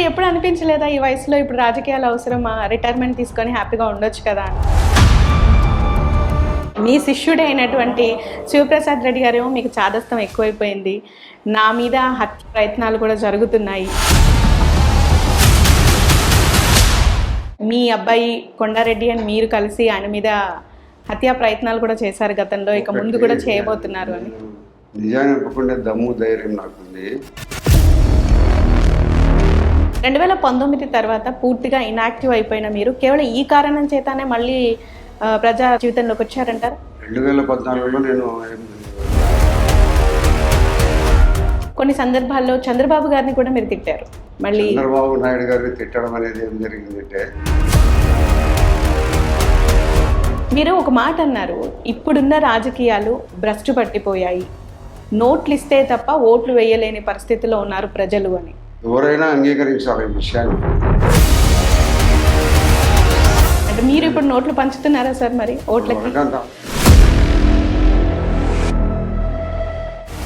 Sir ఎప్పుడు అనిపించలేదా ఈ వయసులో ఇప్పుడు రాజకీయాలు అవసరమా రిటైర్మెంట్ తీసుకొని హ్యాపీగా ఉండొచ్చు కదా అని? మీ శిష్యుడే అయినటువంటి శివప్రసాద్ రెడ్డి గారేమో మీకు చాదస్తం ఎక్కువైపోయింది. నా మీద హత్య ప్రయత్నాలు కూడా జరుగుతున్నాయి. మీ అబ్బాయి కొండారెడ్డి అని మీరు కలిసి ఆయన మీద హత్యా ప్రయత్నాలు కూడా చేశారు గతంలో ఇక ముందు కూడా చేయబోతున్నారు అని. నిజాన్ని దమ్ము ధైర్యం నాకుంది. రెండు వేల పంతొమ్మిది తర్వాత పూర్తిగా ఇనాక్టివ్ అయిపోయిన మీరు కేవలం ఈ కారణం చేతనే మళ్ళీ ప్రజా జీవితంలోకి వచ్చారంటారు? రెండు వేల పద్నాలుగులో నేను కొన్ని సందర్భాల్లో చంద్రబాబు గారిని కూడా మీరు తిట్టారు. మళ్ళీ చంద్రబాబు నాయుడు గారిని తిట్టడం అనేది ఏం జరిగిందంటే మీరు ఒక మాట అన్నారు ఇప్పుడున్న రాజకీయాలు భ్రష్టు పట్టిపోయాయి. నోట్లు ఇస్తే తప్ప ఓట్లు వేయలేని పరిస్థితిలో ఉన్నారు ప్రజలు అని. ఎవరైనా అంగీకరించాలి ఈ విషయాన్ని. అంటే మీరు ఇప్పుడు నోట్లు పంచుతున్నారా సార్ మరి? ఓట్లకి? ఎవరికంతా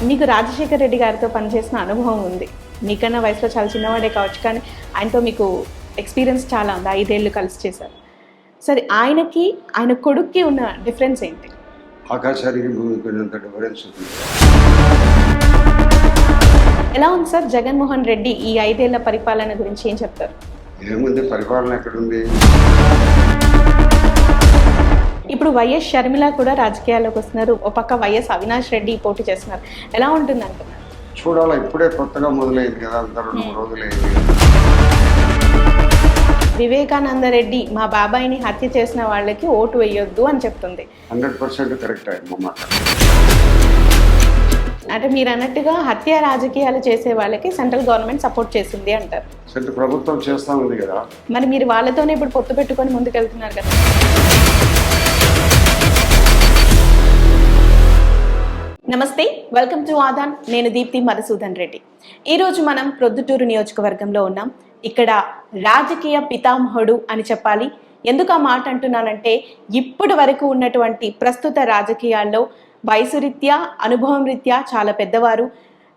మీకు రాజశేఖర్ రెడ్డి గారితో పనిచేసిన అనుభవం ఉంది. మీకన్నా వయసులో చాలా చిన్నవాడే కావచ్చు కానీ ఆయనతో మీకు ఎక్స్పీరియన్స్ చాలా ఉంది. ఐదేళ్ళు కలిసి చేశారు. సరే ఆయనకి ఆయన కొడుక్కి ఉన్న డిఫరెన్స్ ఏంటి? ఆకాశానికి భూమికి ఉన్నంత డిఫరెన్స్ ఉంది. ఎలా ఉంది సార్ జగన్మోహన్ రెడ్డి ఈ ఐదేళ్ళ పరిపాలన గురించి ఏం చెప్తారు? ఏముంది పరిపాలన ఎక్కడుంది? ఇప్పుడు వైఎస్ షర్మిల కూడా రాజకీయాల్లోకి వస్తున్నారు. ఒక పక్క వైఎస్ అవినాష్ రెడ్డి పోటీ చేస్తున్నారు. ఎలా ఉంటుంది అంటున్నారు చూడాలా ఇప్పుడే కొత్తగా మొదలైంది కదా అంత రెండు మూడు రోజులైంది. వివేకానంద రెడ్డి మా బాబాయిని హత్య చేసిన వాళ్ళకి ఓటు వేయొద్దు అని చెప్తుంది. హండ్రెడ్ పర్సెంట్ కరెక్ట్ అయ్యింది మాట. అంటే మీరు అన్నట్టుగా హత్య రాజకీయాలు చేసే వాళ్ళకి సెంట్రల్ గవర్నమెంట్ సపోర్ట్ చేసింది అంటారు. సరే ప్రభుత్వం చేస్తా ఉంది కదా. మరి మీరు వాళ్ళతోనే ఇప్పుడు పొత్తు పెట్టుకొని ముందుకెళ్తున్నారు కదా. నమస్తే వెల్కమ్ టు ఆదాన్. నేను దీప్తి మధుసూదన్ రెడ్డి. ఈరోజు మనం ప్రొద్దుటూరు నియోజకవర్గంలో ఉన్నాం. ఇక్కడ రాజకీయ పితామహుడు అని చెప్పాలి. ఎందుకు ఆ మాట అంటున్నానంటే ఇప్పటి వరకు ఉన్నటువంటి ప్రస్తుత రాజకీయాల్లో వయసు రీత్యా అనుభవం రీత్యా చాలా పెద్దవారు.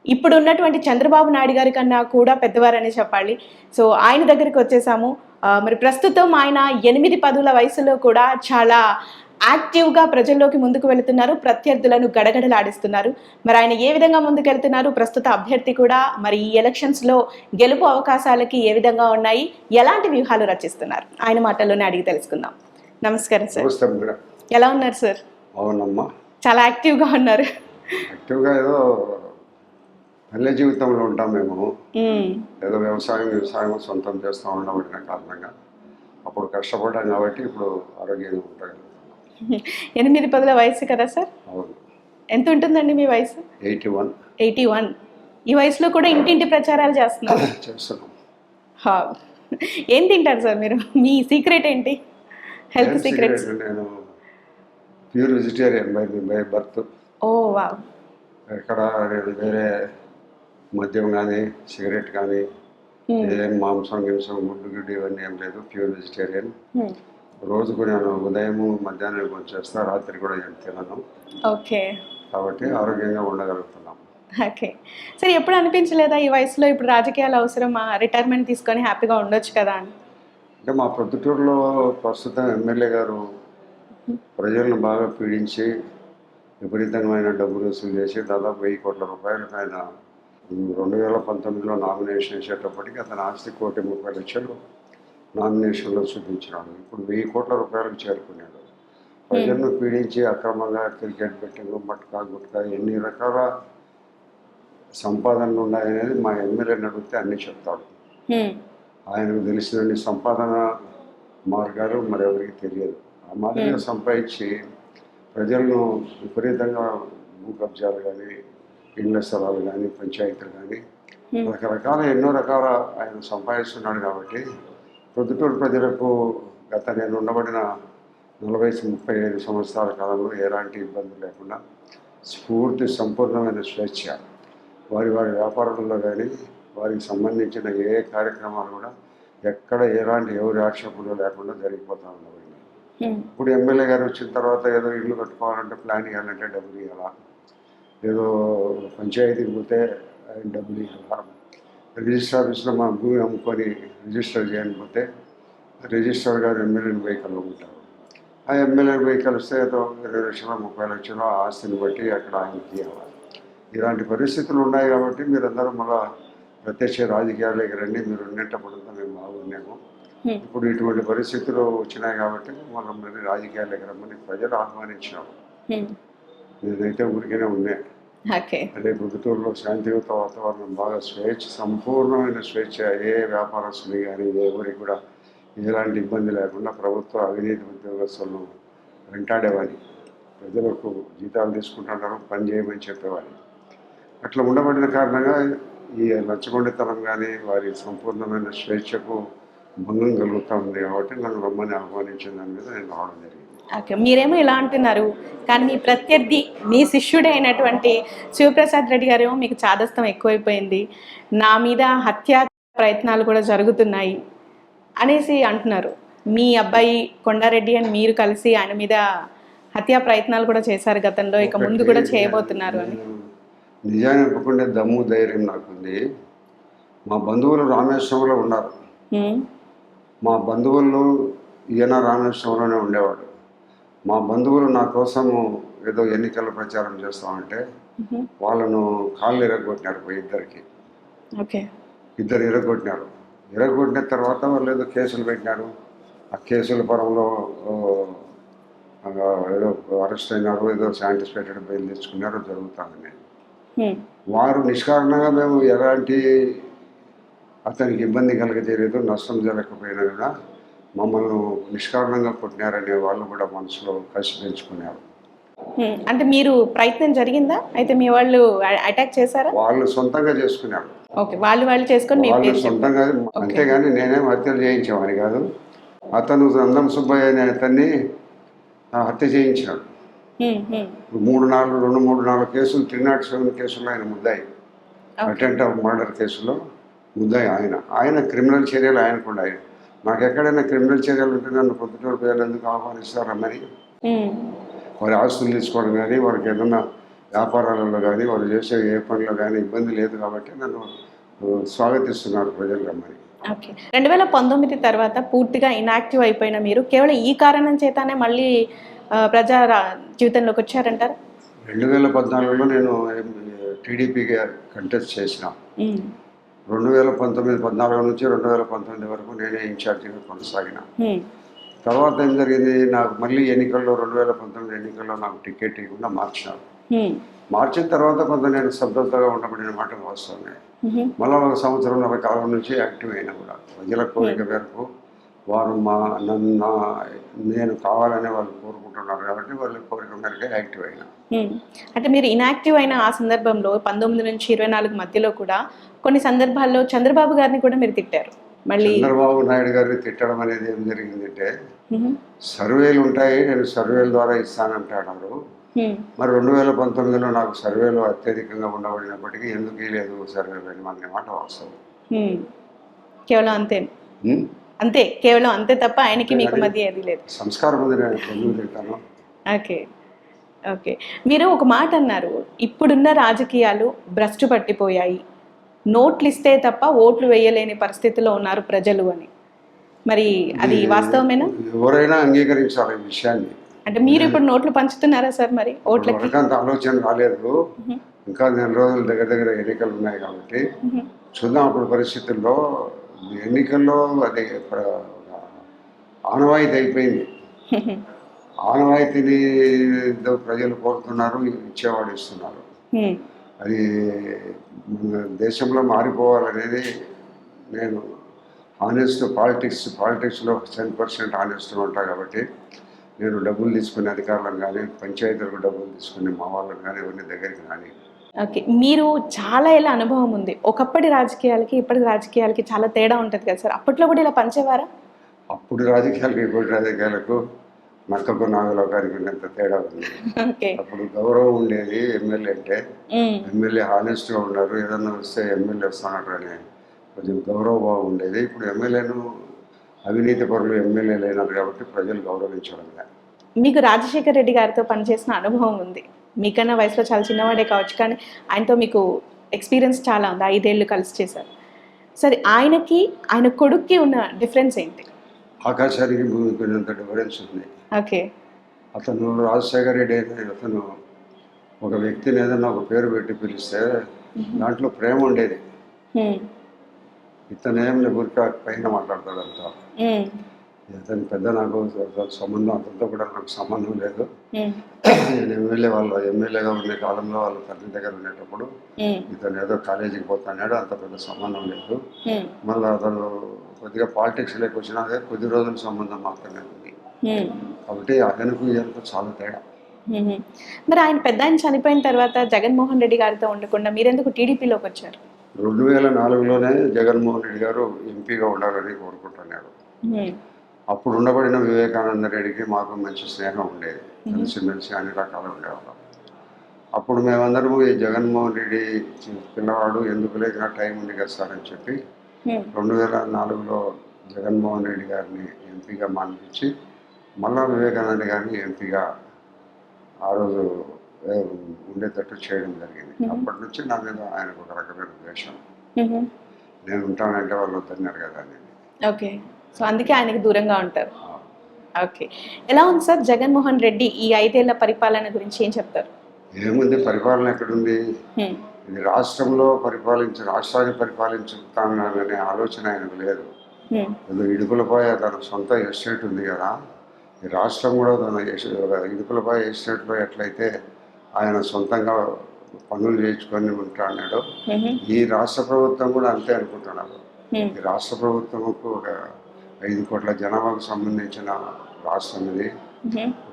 ఇప్పుడు ఉన్నటువంటి చంద్రబాబు నాయుడు గారి కన్నా కూడా పెద్దవారని చెప్పాలి. సో ఆయన దగ్గరికి వచ్చేసాము. మరి ప్రస్తుతం ఆయన ఎనిమిది పదుల వయసులో కూడా చాలా యాక్టివ్గా ప్రజల్లోకి ముందుకు వెళుతున్నారు. ప్రత్యర్థులను గడగడలాడిస్తున్నారు. మరి ఆయన ఏ విధంగా ముందుకెళ్తున్నారు? ప్రస్తుత అభ్యర్థి కూడా మరి ఈ ఎలక్షన్స్లో గెలుపు అవకాశాలకి ఏ విధంగా ఉన్నాయి? ఎలాంటి వ్యూహాలు రచిస్తున్నారు? ఆయన మాటల్లోనే అడిగి తెలుసుకుందాం. నమస్కారం సార్. ఎలా ఉన్నారు సార్? అవునమ్మా చాలా యాక్టివ్గా ఉన్నారు. యాక్టివ్గా ఏదో పల్లె జీవితంలో ఉంటాం మేము. ఏదో వ్యవసాయం వ్యవసాయం సొంతం చేస్తూ ఉండబడిన కారణంగా అప్పుడు కష్టపడ్డాం కాబట్టి ఇప్పుడు ఆరోగ్యంగా ఉండగలుగుతున్నాం ఎనిమిది పదుల వయసు కదా సార్? అవును. ఎంత ఉంటుందండి మీ వయసు? Eighty one. Eighty one. ఈ వయసులో కూడా ఇంటింటి ప్రచారాలు చేస్తున్నారు. చేస్తున్నాం. ఏం తింటారు సార్ మీరు? మీ సీక్రెట్ ఏంటి? Health secrets? నేను pure vegetarian by by birth. ఓ వా ఎక్కడ నేను వేరే మద్యం కానీ సిగరెట్ కానీ ఏం మాంసం గింసం గుడ్డు గిడ్డు ఇవన్నీ ఏం లేదు ప్యూర్ వెజిటేరియన్. రోజుకు నేను ఉదయం మధ్యాహ్నం కొంచెం చేస్తా రాత్రి కూడా ఏం తినను. ఓకే. కాబట్టి ఆరోగ్యంగా ఉండగలుగుతున్నాం. ఓకే. సరే ఎప్పుడు అనిపించలేదా ఈ వయసులో ఇప్పుడు రాజకీయాలు అవసరమా? రిటైర్మెంట్ తీసుకొని హ్యాపీగా ఉండొచ్చు కదా అని. అంటే మా ప్రొద్దుటూరులో ప్రస్తుతం ఎమ్మెల్యే గారు ప్రజలను బాగా పీడించి విపరీతమైన డబ్బులు వసూలు చేసి దాదాపు వెయ్యి కోట్ల రూపాయలకు ఆయన రెండు వేల పంతొమ్మిదిలో నామినేషన్ వేసేటప్పటికి అతని ఆస్తి కోటి ముప్పై లక్షలు నామినేషన్లో చూపించినాడు. ఇప్పుడు వెయ్యి కోట్ల రూపాయలకు చేరుకున్నాడు. ప్రజలను పీడించి అక్రమంగా క్రికెట్ బెట్టింగ్ మట్కా గుట్కా ఎన్ని రకాల సంపాదనలు ఉన్నాయనేది మా ఎమ్మెల్యేని అడిగితే అన్నీ చెప్తాడు. ఆయనకు తెలిసిన సంపాదన మార్గాలు మరెవరికి తెలియదు. మాదిరిగా సంపాదించి ప్రజలను విపరీతంగా భూ కబ్జాలు కానీ ఇళ్ళ స్థలాలు కానీ పంచాయతీలు కానీ. రకరకాల ఎన్నో రకాల ఆయన సంపాదిస్తున్నాడు కాబట్టి ప్రొద్దుటూరు ప్రజలకు గత నేను ఉండబడిన నలభై ముప్పై ఐదు సంవత్సరాల కాలంలో ఎలాంటి ఇబ్బంది లేకుండా స్ఫూర్తి సంపూర్ణమైన స్వేచ్ఛ వారి వారి వ్యాపారాల్లో కానీ వారికి సంబంధించిన ఏ కార్యక్రమాలు కూడా ఎక్కడ ఎలాంటి ఎవరి ఆక్షేపణలు లేకుండా జరిగిపోతా హ్మ్. ఇప్పుడు ఎమ్మెల్యే గారు వచ్చిన తర్వాత ఏదో ఇల్లు కట్టుకోవాలంటే ప్లాన్ ఇవ్వాలంటే డబ్బులు ఇవ్వాలా? ఏదో పంచాయతీకి పోతే డబ్బులు ఇవ్వాలా? రిజిస్టర్ ఆఫీస్లో మా భూమి అమ్ముకొని రిజిస్టర్ చేయకపోతే రిజిస్టర్ గారు ఎమ్మెల్యేని పోయి కలుగుంటారు ఆ ఎమ్మెల్యేని పోయి కలిస్తే ఏదో ఇరవై లక్షలు ముప్పై లక్షలు ఆ ఆస్తిని బట్టి అక్కడ ఆయనకి ఇవ్వాలి. ఇలాంటి పరిస్థితులు ఉన్నాయి కాబట్టి మీరందరూ మళ్ళీ ప్రత్యక్ష రాజకీయాలకి రండి. మీరు ఉండేటప్పుడు మేము బాగున్నాము ఇప్పుడు ఇటువంటి పరిస్థితులు వచ్చినాయి కాబట్టి మనం మరి రాజకీయాలకి రమ్మని ప్రజలు ఆహ్వానించినాము. హ్మ్. నేనైతే ఊరికనే ఉన్నా ఓకే అదే ప్రభుత్వంలో శాంతియుత వాతావరణం బాగా స్వేచ్ఛ సంపూర్ణమైన స్వేచ్ఛ ఏ వ్యాపారస్తుని కానీ ఎవరికి కూడా ఎలాంటి ఇబ్బంది లేకుండా ప్రభుత్వ అవినీతి ఉద్యోగస్తులను వెంటాడేవాడిని ప్రజలకు జీతాలు తీసుకుంటుంటారు పని చేయమని చెప్పేవాడిని అట్లా ఉండబడిన కారణంగా ఈ నచ్చగొండితనం కానీ వారి సంపూర్ణమైన స్వేచ్ఛకు భంగం కలుగుతూ ఉంది కాబట్టి నన్ను రమ్మని ఆహ్వానించిన దాని మీద నేను రావడం జరిగింది. ఓకే మీరేమో ఇలా అంటున్నారు కానీ మీ ప్రత్యర్థి మీ శిష్యుడే అయినటువంటి శివప్రసాద్ రెడ్డి గారేమో మీకు చాదస్తం ఎక్కువైపోయింది. నా మీద హత్యా ప్రయత్నాలు కూడా జరుగుతున్నాయి అనేసి అంటున్నారు. మీ అబ్బాయి కొండారెడ్డి అని మీరు కలిసి ఆయన మీద హత్యా ప్రయత్నాలు కూడా చేశారు గతంలో ఇక ముందు కూడా చేయబోతున్నారు అని. నేను నిజాన్ని ఒప్పుకునే దమ్ము ధైర్యం నాకుంది. మా బంధువులు రామేశ్వరంలో ఉన్నారు. మా బంధువులు ఈయన రామేశ్వరంలోనే ఉండేవాడు. మా బంధువులు నా కోసము ఏదో ఎన్నికల ప్రచారం చేస్తామంటే. వాళ్ళను కాళ్ళు ఇరగొట్టినారు పోయి ఇద్దరికి. ఇద్దరు ఇరగొట్టినారు ఇరగొట్టిన తర్వాత వాళ్ళు ఏదో కేసులు పెట్టినారు. ఆ కేసుల పరంలో ఏదో అరెస్ట్ అయినారు ఏదో శాంటిస్పేటెడ్ బెయిల్ తెచ్చుకున్నారు జరుగుతుందని. వారు నిష్కారణంగా మేము ఎలాంటి అతనికి ఇబ్బంది కలగజేయలేదు నష్టం జరగకపోయినా కూడా మమ్మల్ని నిష్కారణంగా కొట్టినారనే వాళ్ళు కూడా మనసులో కసి పెంచుకున్నారు. అంటే మీరు ప్రయత్నం జరిగిందా? అయితే మీ వాళ్ళు అటాక్ చేశారా? వాళ్ళు సొంతంగా చేసుకున్నారు. ఓకే. వాళ్ళు వాళ్ళు చేసుకొని వాళ్ళు. సొంతంగా అంతేగాని నేనేం హత్యలు చేయించేవాని కాదు. అతను నందం సుబ్బయ్య అనే అతన్ని హత్య చేయించాడు. మూడు నాలుగు రెండు మూడు నాలుగు కేసులు త్రీ నాట్ సెవెన్ కేసుల్లో ఆయన ముద్దాయి. అటెంప్ట్ ఆఫ్ మర్డర్ కేసులో. ముద్దాయి ఆయన? ఆయన క్రిమినల్ చర్యలు ఆయనకు ఉన్నాయి నాకు ఎక్కడైనా క్రిమినల్ చర్యలు ఉంటే నన్ను పొద్దుటూరు పేర్లు ఎందుకు ఆహ్వానిస్తారమ్మని హ్మ్. వారి ఆస్తులు తీసుకోవడం కానీ వారికి ఏదన్నా వ్యాపారాలలో కానీ వారు చేసే ఏ పనిలో కానీ ఇబ్బంది లేదు కాబట్టి నన్ను స్వాగతిస్తున్నారు ప్రజలు రమ్మని ఓకే. రెండు వేల పంతొమ్మిది తర్వాత పూర్తిగా ఇనాక్టివ్ అయిపోయిన మీరు కేవలం ఈ కారణం చేతనే మళ్ళీ ప్రజా జీవితంలోకి వచ్చారంటారా? రెండు వేల పద్నాలుగులో నేను టీడీపీకి కంటెస్ట్ చేసిన. రెండు వేల పంతొమ్మిది పద్నాలుగు నుంచి రెండు వేల పంతొమ్మిది వరకు నేనే ఇన్ఛార్జిగా కొనసాగిన హ్మ్. తర్వాత ఏం జరిగింది నాకు మళ్ళీ ఎన్నికల్లో రెండు వేల పంతొమ్మిది ఎన్నికల్లో నాకు టికెట్ ఇవ్వకుండా మార్చినారు హ్మ్. మార్చిన తర్వాత కొంత నేను శబ్దంతగా ఉండబడిన మాట వాస్తవమే మ్మ్. మళ్ళీ ఒక సంవత్సరంన్నర కాలం నుంచి యాక్టివ్ అయినా కూడా ప్రజల కోరిక మేరకు వారు మా నన్ను నేను కావాలని వాళ్ళు కోరుకుంటున్నారు కాబట్టి వాళ్ళ కోరిక మేరకే యాక్టివ్ అయినా. అంటే మీరు ఇనాక్టివ్ అయిన ఆ సందర్భంలో పంతొమ్మిది నుంచి ఇరవై నాలుగు మధ్యలో కూడా కొన్ని సందర్భాల్లో చంద్రబాబు గారిని కూడా మీరు తిట్టారు మళ్ళీ చంద్రబాబు నాయుడు గారిని తిట్టడం అనేది ఏం జరిగిందంటే. సర్వేలు ఉంటాయి నేను సర్వేల ద్వారా ఇస్తానంటాడు. మరి రెండు వేల పంతొమ్మిదిలో నాకు సర్వేలు అత్యధికంగా ఉండబడినప్పటికీ ఎందుకు లేదు సర్వేలు అని అనే మాట వాస్తవం. కేవలం అంతే? అంతే కేవలం అంతే తప్ప ఆయనకి మీకు మధ్య ఏది లేదు. సంస్కారం ఓకే ఓకే. మీరు ఒక మాట అన్నారు ఇప్పుడున్న రాజకీయాలు భ్రష్టు పట్టిపోయాయి. నోట్లు ఇస్తే తప్ప ఓట్లు వేయలేని పరిస్థితిలో ఉన్నారు ప్రజలు అని. మరి అది వాస్తవమేనా? ఎవరైనా అంగీకరించాలి ఈ విషయాన్ని. అంటే మీరు ఇప్పుడు నోట్లు పంచుతున్నారా సార్ మరి? ఓట్లకి? వరకంత ఆలోచన రాలేదు. ఇంకా నెల రోజుల దగ్గర దగ్గర ఎన్నికలు ఉన్నాయి కాబట్టి. చూద్దాం అప్పుడు పరిస్థితుల్లో ఎన్నికల్లో అది ఆనవాయితీ అయిపోయింది ఆనవాయితీని ప్రజలు కోరుతున్నారు ఇచ్చేవాడు ఇస్తున్నారు. అది దేశంలో మారిపోవాలనేది నేను ఆనెస్ట్ పాలిటిక్స్ పాలిటిక్స్లో టెన్ పర్సెంట్ ఆనెస్ట్ ఉంటా కాబట్టి నేను డబ్బులు తీసుకునే అధికారులను కానీ పంచాయతీలకు డబ్బులు తీసుకునే మా వాళ్ళని కానీ ఎవరిని దగ్గరికి కానీ ఓకే. మీరు చాలా ఏళ్ళ అనుభవం ఉంది. ఒకప్పటి రాజకీయాలకి ఇప్పటి రాజకీయాలకి చాలా తేడా ఉంటుంది కదా సార్. అప్పట్లో కూడా ఇలా పంచేవారా? అప్పుడు రాజకీయాలకు ఇప్పటి రాజకీయాలకు నక్కకు నాగలోకానికి ఉన్నంత తేడా ఉంది. అప్పుడు గౌరవం ఉండేది ఎమ్మెల్యే అంటే. ఎమ్మెల్యే హానెస్ట్గా ఉన్నారు. ఏదన్నా వస్తే ఎమ్మెల్యే వస్తున్నారు అని కొంచెం గౌరవభావం ఉండేది. ఇప్పుడు ఎమ్మెల్యేను అవినీతి పరులు ఎమ్మెల్యేలు అయినారు కాబట్టి ప్రజలు గౌరవించడం మీకు రాజశేఖర్ రెడ్డి గారితో పనిచేసిన అనుభవం ఉంది. మీకన్నా వయసులో చాలా చిన్నవాడే కావచ్చు కానీ ఆయనతో మీకు ఎక్స్పీరియన్స్ చాలా ఉంది. ఐదేళ్ళు కలిసి చేశారు. సరే ఆయనకి ఆయన కొడుక్కి ఉన్న డిఫరెన్స్ ఏంటి? ఆకాశానికి భూమికి ఉన్నంత డిఫరెన్స్ ఉంది. ఓకే. అతను రాజశేఖర రెడ్డి అతను ఒక వ్యక్తిని ఏదైనా ఒక పేరు పెట్టి పిలిస్తే దాంట్లో ప్రేమ ఉండేది. ఇతను ఏం ఊరికే పైన మాట్లాడతాడు అతను పెద్ద నాకు సంబంధం అతనితో కూడా నాకు సంబంధం లేదు. నేను ఎమ్మెల్యే వాళ్ళ ఎమ్మెల్యేగా ఉండే కాలంలో వాళ్ళ తండ్రి దగ్గర ఉండేటప్పుడు. ఇతను ఏదో కాలేజీకి పోతున్నాడు అంత పెద్ద సంబంధం లేదు. మళ్ళీ అతను కొద్దిగా పాలిటిక్స్లోకి వచ్చినా కొద్ది రోజుల సంబంధం మాత్రమే ఉంది. కాబట్టి ఆయనకు ఈయనకు చాలా తేడా. మరి ఆయన పెద్ద ఆయన చనిపోయిన తర్వాత జగన్మోహన్ రెడ్డి గారితో ఉండకుండా మీరెందుకు టీడీపీలోకి వచ్చారు రెండు వేల నాలుగులోనే జగన్మోహన్ రెడ్డి గారు ఎంపీగా ఉండాలని కోరుకుంటున్నారు. అప్పుడు ఉండబడిన వివేకానంద రెడ్డికి మాకు మంచి స్నేహం ఉండేది. కలిసిమెలిసి అన్ని రకాలు ఉండేవాళ్ళం. అప్పుడు మేమందరం ఈ జగన్మోహన్ రెడ్డి పిల్లవాడు ఎందుకు లేక టైం ఉంది కదా సార్ అని చెప్పి. రెండు వేల నాలుగులో జగన్మోహన్ రెడ్డి గారిని ఎంపీగా మానిపించి మళ్ళా వివేకానంద గారిని ఎంపీగా ఆ రోజు ఉండేటట్టు చేయడం జరిగింది. అప్పటి నుంచి నా మీద ఆయనకు ఒక రకమైన ద్వేషం. నేను ఉంటానంటే వాళ్ళు వద్దన్నారు కదా అని. ఓకే. సో అందుకే ఆయనకి దూరంగా ఉంటారు. ఓకే. ఎలా ఉంది సార్ జగన్మోహన్ రెడ్డి ఈ ఐదేళ్ళ పరిపాలన గురించి ఏం చెప్తారు? ఏముంది? పరిపాలన ఎక్కడుంది. ఇది రాష్ట్రంలో పరిపాలించ రాష్ట్రాన్ని పరిపాలించుతాననే ఆలోచన ఆయనకు లేదు. హ్మ్. ఏదో ఇడుపులపై తన సొంత ఎస్టేట్ ఉంది కదా. ఈ రాష్ట్రం కూడా తన ఎస్- ఇడుపులపై ఎస్టేట్లో ఎట్లయితే ఆయన సొంతంగా పనులు చేయించుకొని ఉంటాడు. ఈ రాష్ట్ర ప్రభుత్వం కూడా అంతే అనుకుంటున్నారు హ్మ్. ఈ రాష్ట్ర ప్రభుత్వంకు ఒక ఐదు కోట్ల జనాభాకు సంబంధించిన రాష్ట్రం ఇది.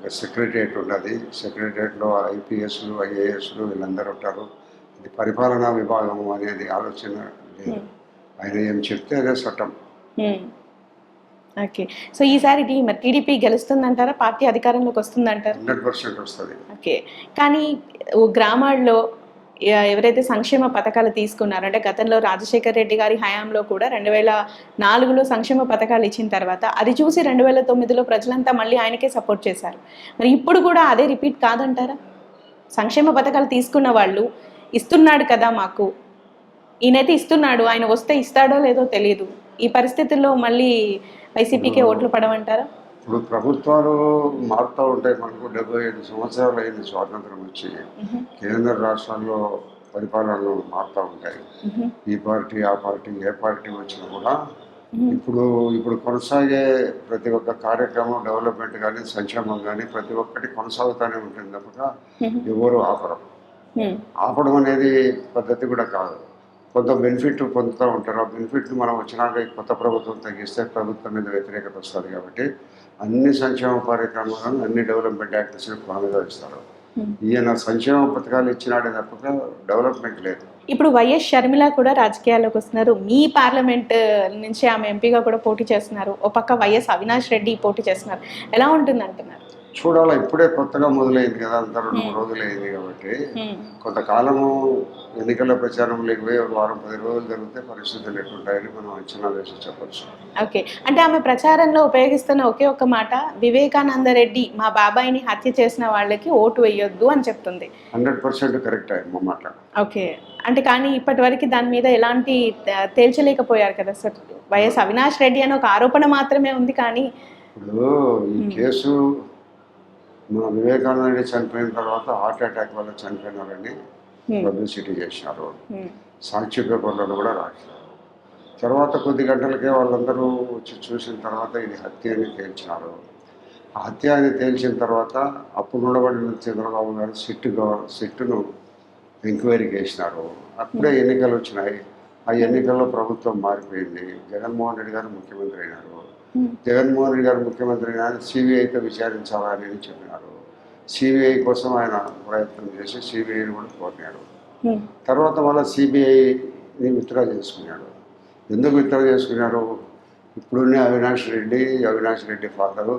ఒక సెక్రటరియట్ ఉన్నది. సెక్రటరియట్లో ఐపీఎస్లు ఐఏఎస్లు వీళ్ళందరూ ఉంటారు. ఇది పరిపాలనా విభాగం అనేది ఆలోచన లేదు. ఆయన ఏం చెప్తే అదే చట్టం. హ్మ్. ఓకే. సో ఈసారి మరి టీడీపీ గెలుస్తుందంటారా? పార్టీ అధికారంలోకి వస్తుందంటారా? హండ్రెడ్ పర్సెంట్ వస్తుంది. ఓకే. కానీ గ్రామాల్లో ఎవరైతే సంక్షేమ పథకాలు తీసుకున్నారో అంటే గతంలో రాజశేఖర రెడ్డి గారి హయాంలో కూడా రెండు వేల నాలుగులో సంక్షేమ పథకాలు ఇచ్చిన తర్వాత అది చూసి రెండు వేల తొమ్మిదిలో ప్రజలంతా మళ్ళీ ఆయనకే సపోర్ట్ చేశారు. మరి ఇప్పుడు కూడా అదే రిపీట్ కాదంటారా? సంక్షేమ పథకాలు తీసుకున్న వాళ్ళు ఇస్తున్నాడు కదా మాకు. ఈయనైతే ఇస్తున్నాడు ఆయన వస్తే ఇస్తాడో లేదో తెలియదు ఈ పరిస్థితుల్లో మళ్ళీ వైసీపీకే ఓట్లు పడమంటారా? ఇప్పుడు ప్రభుత్వాలు మారుతూ ఉంటాయి మనకు డెబ్బై ఐదు సంవత్సరాలు అయింది స్వాతంత్రం వచ్చి. కేంద్ర రాష్ట్రాల్లో పరిపాలనలు మారుతూ ఉంటాయి. ఈ పార్టీ ఆ పార్టీ ఏ పార్టీ వచ్చినా కూడా ఇప్పుడు ఇప్పుడు కొనసాగే ప్రతి ఒక్క కార్యక్రమం డెవలప్మెంట్ కానీ సంక్షేమం కానీ ప్రతి ఒక్కటి కొనసాగుతూనే ఉంటుంది తప్పక. ఎవరు మ్మ్. ఆపడం అనేది పద్ధతి కూడా కాదు. కొంత బెనిఫిట్ పొందుతూ ఉంటారు. ఆ బెనిఫిట్ మనం వచ్చినాక కొత్త ప్రభుత్వం తగ్గిస్తే ప్రభుత్వం మీద వ్యతిరేకత వస్తుంది కాబట్టి అన్ని సంక్షేమ కార్యక్రమాలను అన్ని డెవలప్మెంట్ యాక్టివిటీస్ బాగా ఇస్తారు ఈయన సంక్షేమ పథకాలు ఇచ్చినాడే తప్పక డెవలప్మెంట్ లేదు. ఇప్పుడు వైఎస్ షర్మిల కూడా రాజకీయాల్లోకి వస్తున్నారు. మీ పార్లమెంట్ నుంచి ఆమె ఎంపీగా కూడా పోటీ చేస్తున్నారు. ఒక పక్క వైఎస్ అవినాష్ రెడ్డి పోటీ చేస్తున్నారు. ఎలా ఉంటుంది అంటున్నారు చూడాలా ఇప్పుడే కొత్తగా మొదలైంది కదా అంత రెండు మూడు రోజులు అయింది కాబట్టి. కొంతకాలము ఎన్నికల ప్రచారం లేకపోయి ఒక వారం పది రోజులు జరిగితే పరిస్థితులు ఎట్లుంటాయని మనం అంచనా వేసి చెప్పచ్చు. ఓకే. అంటే ఆమె ప్రచారంలో ఉపయోగిస్తున్న ఒకే ఒక మాట వివేకానంద రెడ్డి మా బాబాయిని హత్య చేసిన వాళ్ళకి ఓటు వేయొద్దు అని చెప్తుంది. హండ్రెడ్ పర్సెంట్ కరెక్ట్ మాట. ఓకే. అంటే కానీ ఇప్పటి వరకు దాని మీద ఎలాంటి తేల్చలేకపోయారు కదా సార్. వైఎస్ అవినాష్ రెడ్డి అని ఒక ఆరోపణ మాత్రమే ఉంది కానీ ఇప్పుడు ఈ కేసు మన వివేకానంద చనిపోయిన తర్వాత హార్ట్ అటాక్ వల్ల చనిపోయినారని హ్మ్. పబ్లిసిటీ చేసినారు హ్మ్. సాక్షి పేపర్లలో కూడా రాసినారు తర్వాత కొద్ది గంటలకే వాళ్ళందరూ వచ్చి చూసిన తర్వాత ఇది హత్య అని తేల్చినారు ఆ హత్య అని తేల్చిన తర్వాత అప్పుడు ఉండబడిన చంద్రబాబు గారు సిట్టు గవ- సిట్టును ఎంక్వైరీకి వేసినారు అప్పుడే ఎన్నికలు వచ్చినాయి. ఆ ఎన్నికల్లో ప్రభుత్వం మారిపోయింది. జగన్మోహన్ రెడ్డి గారు ముఖ్యమంత్రి అయినారు. జగన్మోహన్ రెడ్డి గారు ముఖ్యమంత్రి అయినా సిబిఐతో విచారించాలని చెప్పినారు. సిబిఐ కోసం ఆయన ప్రయత్నం చేసి సిబిఐని కూడా కోరినాడు. తర్వాత మళ్ళీ సిబిఐని విత్డ్రా చేసుకున్నాడు. ఎందుకు విత్డ్రా చేసుకున్నాడు? ఇప్పుడున్న అవినాష్ రెడ్డి అవినాష్ రెడ్డి ఫాదరు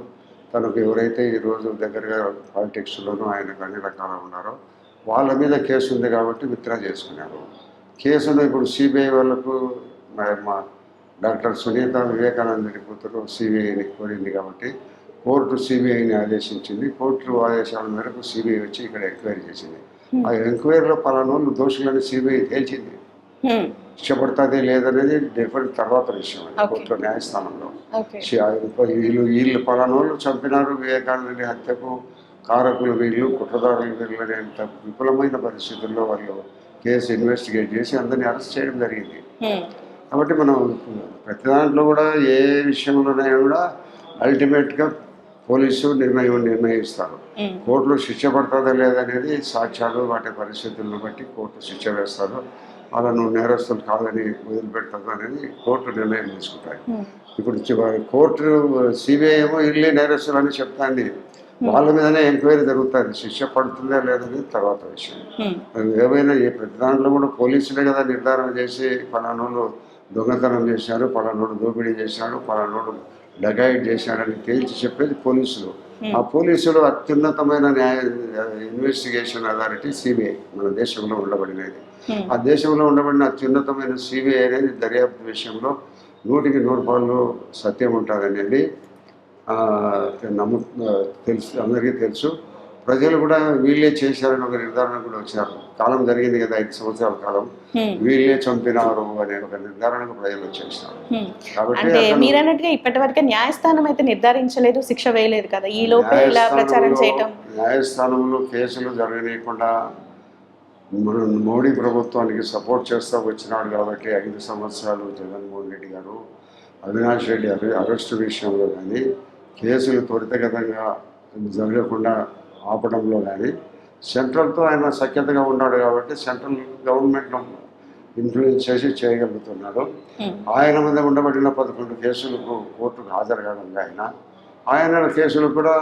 తనకు ఎవరైతే ఈరోజు దగ్గరగా పాలిటిక్స్లోనూ ఆయనకు అన్ని రకాల ఉన్నారో వాళ్ళ మీద కేసు ఉంది కాబట్టి విత్డ్రా చేసుకున్నారు కేసును ఇప్పుడు సిబిఐ వాళ్ళకు మా డాక్టర్ సునీత వివేకానంద రెడ్డి కూతురు సిబిఐని కోరింది కాబట్టి కోర్టు సిబిఐని ఆదేశించింది. కోర్టు ఆదేశాల మేరకు సిబిఐ వచ్చి ఇక్కడ ఎంక్వైరీ చేసింది. ఆ ఎంక్వైరీలో పలానోళ్ళు దోషులని సిబిఐ తేల్చింది. ఇష్టపడుతుంది లేదనేది డిఫరెంట్ తర్వాత విషయం. కోర్టులో న్యాయస్థానంలో. వీళ్ళు వీళ్ళు పలానా వాళ్ళు చంపినారు. వివేకానంద హత్యకు కారకులు వీళ్ళు కుట్రదారులు వీళ్ళు అనేంత విపులమైన పరిస్థితుల్లో వాళ్ళు కేసు ఇన్వెస్టిగేట్ చేసి అందరినీ అరెస్ట్ చేయడం జరిగింది. కాబట్టి మనం ప్రతి దాంట్లో కూడా ఏ విషయంలోనైనా కూడా అల్టిమేట్గా పోలీసు నిర్ణయం నిర్ణయిస్తారు. కోర్టులో శిక్ష పడుతుందా లేదనేది సాక్ష్యాలు వాటి పరిస్థితులను బట్టి కోర్టు శిక్ష వేస్తారు. వాళ్ళను నేరస్తులు కాదని వదిలిపెడతారు అనేది కోర్టు నిర్ణయం తీసుకుంటాయి. ఇప్పుడు కోర్టు సిబిఐ ఏమో ఇల్లే నేరస్తులు అని చెప్తాంది. వాళ్ళ మీదనే ఎంక్వైరీ జరుగుతుంది. శిక్ష పడుతుందా లేదనేది తర్వాత విషయం. హ్మ్. అది ఏవైనా ఏ ప్రతి దాంట్లో కూడా పోలీసులే కదా నిర్ధారణ చేసి పలానోళ్ళు దొంగతనం చేశారు పలానోడు దోపిడీ చేశాడు పలానోడు డకాయిట్ చేశాడని తేల్చి చెప్పేది పోలీసులు. ఆ పోలీసులు అత్యున్నతమైన న్యాయ ఇన్వెస్టిగేషన్ అథారిటీ సిబిఐ మన దేశంలో ఉండబడినది. ఆ దేశంలో ఉండబడిన అత్యున్నతమైన సిబిఐ అనేది దర్యాప్తు విషయంలో నూటికి నూరు పాళ్ళు సత్యం ఉంటుందనేది ఆ, నమ్ము తెలుసు అందరికీ తెలుసు. ప్రజలు కూడా వీళ్ళే చేశారని ఒక నిర్ధారణ కూడా వచ్చారు. కాలం జరిగింది కదా ఐదు సంవత్సరాల కాలం. వీళ్ళే చంపినారు అనే ఒక నిర్ధారణకు ప్రజలు వచ్చేసినారు. హ్మ్. కాబట్టి మీరన్నట్టుగా ఇప్పటి వరకే న్యాయస్థానం అయితే నిర్ధారించలేదు శిక్ష వేయలేదు కదా. ఈ లోపే ఇలా ప్రచారం న్యాయస్థానంలో- చేయటం. న్యాయస్థానంలో కేసులు జరగనీయకుండా మన మోడీ ప్రభుత్వానికి సపోర్ట్ చేస్తూ వచ్చినాడు కాబట్టి ఐదు సంవత్సరాలు జగన్మోహన్ రెడ్డి గారు అవినాష్ రెడ్డి అరె అరెస్టు విషయంలో కానీ కేసులు త్వరితగతంగా జరగకుండా ఆపడంలో కానీ సెంట్రల్తో ఆయన సఖ్యతగా ఉన్నాడు కాబట్టి సెంట్రల్ గవర్నమెంట్ ఇన్ఫ్లుయెన్స్ చేసి చేయగలుగుతున్నాడు హ్మ్. ఆయన మీద ఉండబడిన పదకొండు కేసులకు కోర్టుకు హాజరు కావడంగా ఆయన ఆయన కేసులు కూడా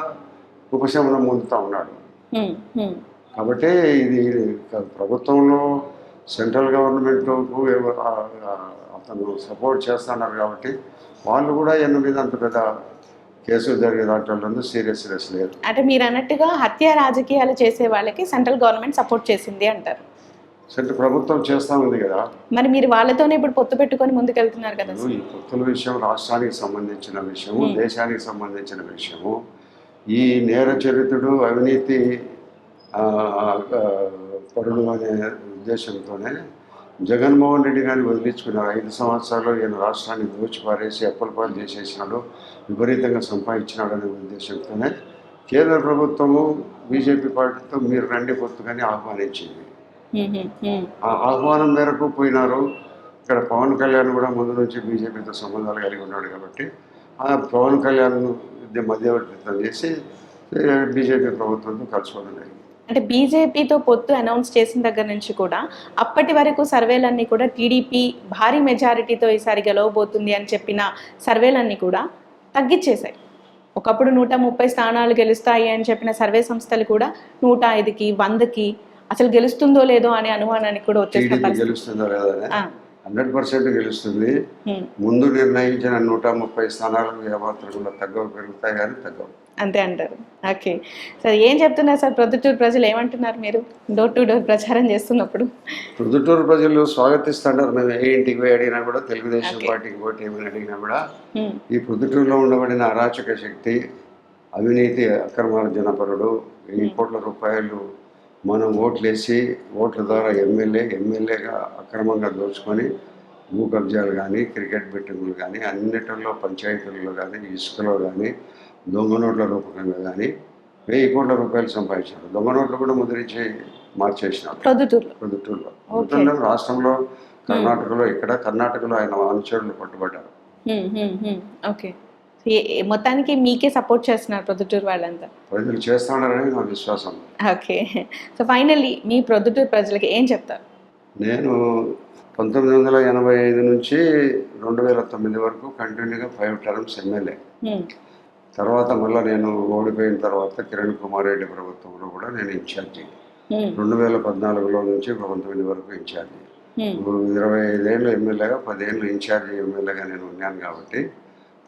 ఉపశమనం పొందుతూ ఉన్నాడు హ్మ్. హ్మ్. కాబట్టి ఇది ప్రభుత్వంలో సెంట్రల్ గవర్నమెంట్కు అతను సపోర్ట్ చేస్తున్నారు కాబట్టి వాళ్ళు కూడా ఈయన మీద అంత పెద్ద కేసులు జరిగే దాంట్లో సీరియస్నెస్ లేదు అంటే మీరు అన్నట్టుగా హత్య రాజకీయాలు చేసే వాళ్ళకి సెంట్రల్ గవర్నమెంట్ సపోర్ట్ చేసింది అంటారు. సెంట్రల్ ప్రభుత్వం చేస్తూ ఉంది కదా. మరి మీరు వాళ్ళతోనే ఇప్పుడు పొత్తు పెట్టుకొని ముందుకెళ్తున్నారు కదా ఈ పొత్తుల విషయం రాష్ట్రానికి సంబంధించిన విషయము. దేశానికి సంబంధించిన విషయము. ఈ నేర చరిత్రుడు అవినీతి పరుడు అనే ఉద్దేశంతోనే జగన్మోహన్ రెడ్డి గారిని వదిలించుకున్నారు ఐదు సంవత్సరాలు ఈయన రాష్ట్రాన్ని దోచి పారేసి అప్పలపాలు చేసేసినాడు విపరీతంగా సంపాదించినాడు అనే ఉద్దేశంతోనే కేంద్ర ప్రభుత్వము బీజేపీ పార్టీతో మీరు రండి పొత్తుగానే ఆహ్వానించింది. ఆ ఆహ్వానం మేరకు పోయినారు. ఇక్కడ పవన్ కళ్యాణ్ కూడా ముందు నుంచి బీజేపీతో సంబంధాలు కలిగి ఉన్నాడు కాబట్టి ఆ పవన్ కళ్యాణ్ మధ్యవర్తిత్వం చేసి బీజేపీ ప్రభుత్వంతో కలుసుకోవడం జరిగింది. అంటే బీజేపీతో పొత్తు అనౌన్స్ చేసిన దగ్గర నుంచి కూడా అప్పటి వరకు సర్వేలన్నీ కూడా టీడీపీ భారీ మెజారిటీతో ఈసారి గెలవబోతుంది అని చెప్పిన సర్వేలన్నీ కూడా తగ్గించేశాయి ఒకప్పుడు నూట ముప్పై స్థానాలు గెలుస్తాయి అని చెప్పిన సర్వే సంస్థలు కూడా నూట ఐదుకి వందకి అసలు గెలుస్తుందో లేదో అనే అనుమానానికి కూడా వచ్చేసిన పరిస్థితి. హండ్రెడ్ పర్సెంట్ గెలుస్తుంది. ముందు నిర్ణయించిన నూట ముప్పై స్థానాలు ఏమాత్రం కూడా తగ్గవు పెరుగుతాయి కానీ తగ్గవు. అంతే అంటారు. ఓకే. సరే ఏం చెప్తున్నారు సార్? ప్రొద్దుటూరు ప్రజలు ఏమంటున్నారు మీరు? డోర్ టు డోర్ ప్రచారం చేస్తున్నప్పుడు. ప్రొద్దుటూరు ప్రజలు స్వాగతిస్తున్నారు మేము ఏ ఇంటికి పోయి అడిగినా కూడా తెలుగుదేశం. పార్టీకి పోటీ ఏమని అడిగినా కూడా. ఈ ప్రొద్దుటూరులో ఉండబడిన అరాచక శక్తి అవినీతి అక్రమార్జనపరుడు వెయ్యి కోట్ల రూపాయలు మనం ఓట్లేసి ఓట్ల ద్వారా ఎమ్మెల్యే ఎమ్మెల్యేగా అక్రమంగా దోచుకొని భూ కబ్జాలు కానీ క్రికెట్ బెట్టింగులు కానీ అన్నిటిలో పంచాయతీల్లో కానీ ఇసుకలో కానీ దొంగ నోట్ల రూపకంగా కానీ వెయ్యి కోట్ల రూపాయలు సంపాదించాడు దొంగ నోట్లు కూడా ముద్రించి మార్చేసినాడు ప్రొద్దుటూరులో. ప్రొద్దుటూరులో. రాష్ట్రంలో కర్ణాటకలో ఇక్కడ కర్ణాటకలో ఆయన అనుచరులు పట్టుబడ్డారు. ఓకే. మొత్తానికి మీకే సపోర్ట్ చేస్తున్నారు ప్రొద్దుటూరు వాళ్ళంతా. ప్రజలు చేస్తాడని నా విశ్వాసం. ఓకే. సో ఫైనల్లీ మీ ప్రొద్దుటూరు ప్రజలకి ఏం చెప్తారు? నేను పంతొమ్మిది వందల ఎనభై ఐదు నుంచి రెండు వేల తొమ్మిది వరకు కంటిన్యూగా ఫైవ్ టర్మ్స్ ఎమ్మెల్యే. తర్వాత మళ్ళీ నేను ఓడిపోయిన తర్వాత కిరణ్ కుమార్ రెడ్డి ప్రభుత్వంలో కూడా నేను ఇన్ఛార్జి. రెండు వేల పద్నాలుగులో నుంచి పంతొమ్మిది వరకు ఇన్ఛార్జి. ఇరవై ఐదేళ్ళు ఎమ్మెల్యేగా పదేళ్ళు ఇన్ఛార్జి ఎమ్మెల్యేగా నేను ఉన్నాను కాబట్టి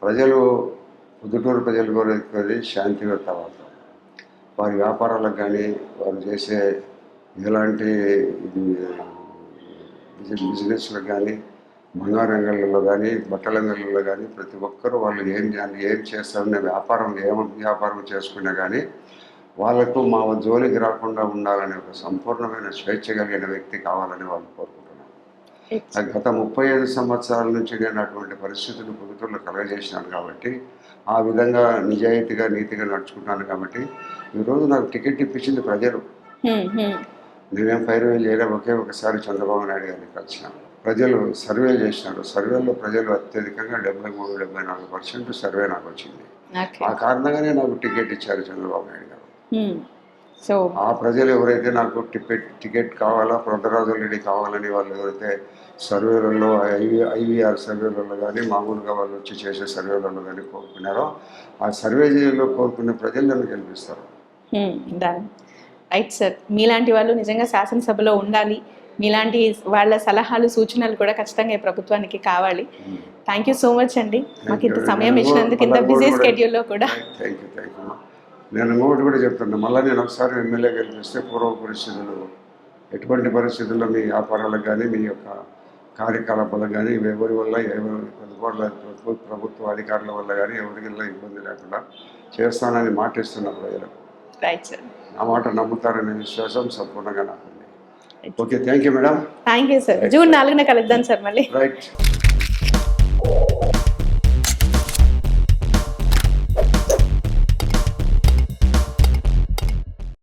ప్రజలు పొద్దుటూరు ప్రజలు కోరేది శాంతియుత వాతావరణం వారి వ్యాపారాలకు కానీ వారు చేసే ఎలాంటి ఇది, బిజినెస్లకు కానీ బంగారు రంగాలలో కానీ బట్టల రంగాలలో కానీ ప్రతి ఒక్కరూ వాళ్ళు ఏం ఏం చేస్తారనే వ్యాపారం ఏం వ్యాపారం చేసుకున్నా కానీ వాళ్ళకు మా జోలికి రాకుండా ఉండాలనే ఒక సంపూర్ణమైన స్వేచ్ఛ కలిగిన వ్యక్తి కావాలని వాళ్ళు కోరుకుంటున్నారు. గత ముప్పై ఐదు సంవత్సరాల నుంచి నేను అటువంటి పరిస్థితులు ప్రభుత్వంలో కలగజేసినాను కాబట్టి ఆ విధంగా నిజాయితీగా నీతిగా నడుచుకుంటాను కాబట్టి ఈరోజు నాకు టికెట్ ఇప్పించింది ప్రజలు. నేనేం పైరవీ చేయడం ఒకే ఒకసారి చంద్రబాబు నాయుడు గారిని కలిసిన. ప్రజలు సర్వే చేసినారు. సర్వేలో ప్రజలు అత్యధికంగా డెబ్బై మూడు డెబ్బై నాలుగు పర్సెంట్ సర్వే నాకు వచ్చింది. ఆ కారణంగానే నాకు టికెట్ ఇచ్చారు చంద్రబాబు నాయుడు గారు. సో ఆ ప్రజలు ఎవరైతే నాకు టికెట్ టికెట్ కావాలా ప్రొద్దరాజు రెడ్డి కావాలని వాళ్ళు ఎవరైతే సర్వేలలో ఐవి ఐవీఆర్ సర్వేలలో కానీ మామూలుగా వాళ్ళు వచ్చి చేసే సర్వేలలో కానీ కోరుకున్నారో ఆ సర్వేలో కోరుకునే ప్రజలు నన్ను గెలిపిస్తారు. Right sir. మీలాంటి వాళ్ళు నిజంగా శాసనసభలో ఉండాలి. మీలాంటి వాళ్ళ సలహాలు సూచనలు కూడా ఖచ్చితంగా ఈ ప్రభుత్వానికి కావాలి. థ్యాంక్ యూ సో మచ్ అండి. మాకు ఇంత. సమయం ఇచ్చినందుకు ఇంత బిజీ కూడా- స్కెడ్యూల్లో కూడా. థ్యాంక్ యూ థ్యాంక్ యూ నేను ఇంకొకటి కూడా చెప్తున్నా. మళ్ళీ నేను ఒకసారి ఎమ్మెల్యే గెలిపిస్తే పూర్వ పరిస్థితులు ఎటువంటి పరిస్థితుల్లో మీ వ్యాపారాలకు కానీ మీ యొక్క కార్యకలాపాలకు కానీ ఎవరి వల్ల ఎవరి ప్రభుత్వ అధికారుల వల్ల కానీ ఎవరికి ఇబ్బంది లేకుండా చేస్తానని మాటిస్తున్నా ప్రజలకు రైట్ సార్ నా మాట నమ్ముతారనే విశ్వాసం సంపూర్ణంగా నాకుంది. Okay thank you madam thank you sir June నాలుగున కలుద్దాం సార్ మళ్ళీ. రైట్